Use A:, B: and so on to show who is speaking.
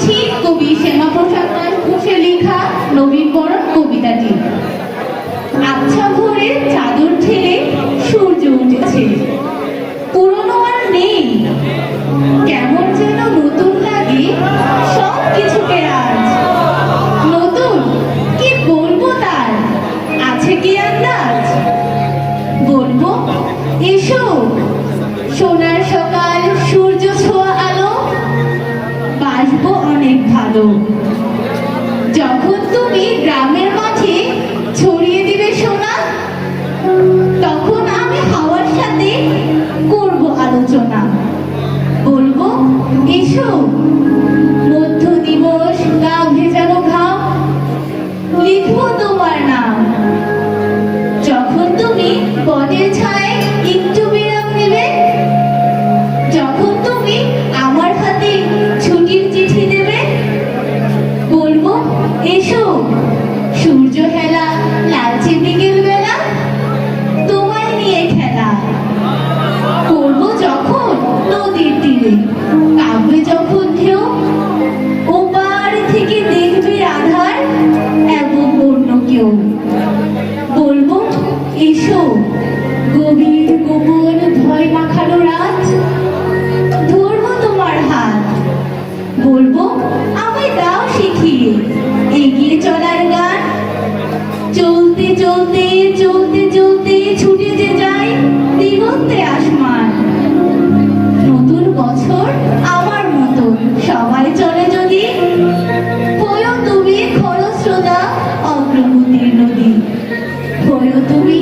A: পড়ছি, কবি শ্যামাপ্রসাদ দাস ঘোষের লেখা নবীনবরণ কবিতাটি। আচ্ছা ভোরে চাদর ঠেলে সূর্য উঠেছে। পুরনো আর নেই, কেমন যেন নতুন লাগে সব কিছুকে আজ। নতুন, কি বলব তার? আছে কি আন্দাজ? বলব, এসো, সোনার সকাল, সূর্য ছোঁয়া যখন তুমি গ্রামের মাঠে ছড়িয়ে দিবে সোনা, তখন আমি হাওয়ার সাথে করব আলোচনা। বলব, এসো। এসো। সূর্য হেলা লালচে বিকেল বেলা নিয়ে খেলা। করব যখন নদীর তীরে, কাঁপবে যখন ঢেউ ওপার থেকে দেখবে আধার এবং অন্য কেউ। বলব, এসো। ছুটে যে যাই, দিগন্তে নতুন বছর আমার মতন সবাই চলে যদি। হয়েও তুমি খরস্রোতা, অগ্রগতির নদী। হয়েও তুমি